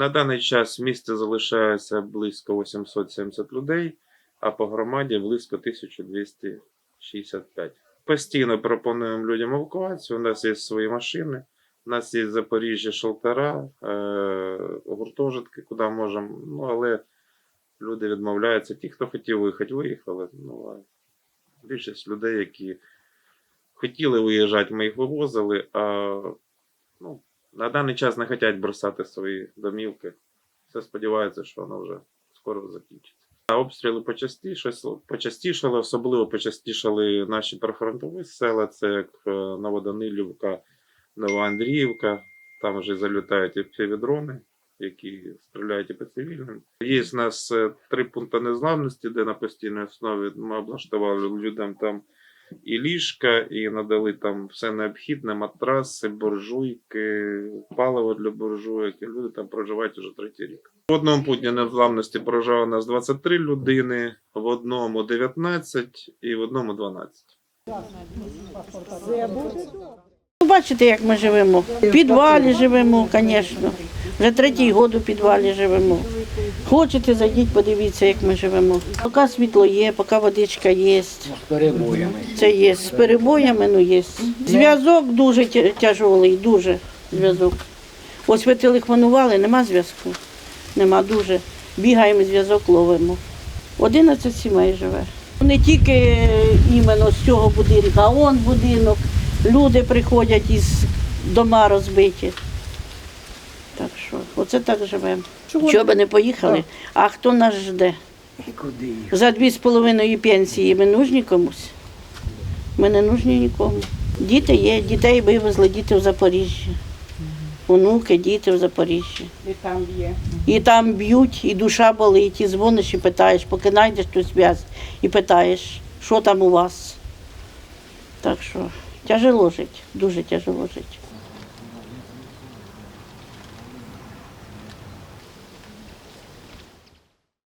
На даний час в місті залишається близько 870 людей, а по громаді близько 1265. Постійно пропонуємо людям евакуацію. У нас є свої машини, у нас є Запоріжжя шелтера, е- гуртожитки, куди можемо. Ну, але люди відмовляються. Ті, хто хотів виїхати, виїхали. Ну, а більшість людей, які хотіли виїжджати, ми їх вивозили, а ну, на даний час не хочуть бросати свої домівки. Все сподіваються, що воно вже скоро закінчиться. Обстріли почастішали, почастішали, особливо почастішали наші прифронтові села, це як е, Новоданилівка, Новоандріївка. Там вже залітають і півдрони, які стріляють і по цивільним. Є в нас е, три пункти незламності, де на постійній основі ми облаштували людям там і ліжка, і надали там все необхідне, матраси, буржуйки, паливо для буржуйок. І люди там проживають уже третій рік. В одному путні незламності проживає у нас 23 людини, в одному 19 і в одному 12. Бачите, як ми живемо. В підвалі живемо, звісно. Вже третій год у підвалі живемо. Хочете, зайдіть, подивіться, як ми живемо. Поки світло є, поки водичка є. з перебоями. Це є. З перебоями, ну є. Зв'язок дуже тя- тяжолий, дуже зв'язок. Ось ви телефонували, нема зв'язку. Нема дуже. Бігаємо, зв'язок ловимо. 11 сімей живе. Не тільки е, іменно з цього будинку, а он будинок. Люди приходять із дома розбиті. Так що, оце так живемо. Чого би не поїхали? А хто нас жде? І куди їх? За дві з половиною пенсії ми нужні комусь? Ми не нужні нікому. Діти є, дітей вивезли, діти в Запоріжжі. Онуки, діти в Запоріжжі. І там є. І там б'ють, і душа болить, і дзвониш і питаєш, поки знайдеш ту зв'язь, і питаєш, що там у вас. Так що тяжело жити, дуже тяжело жити.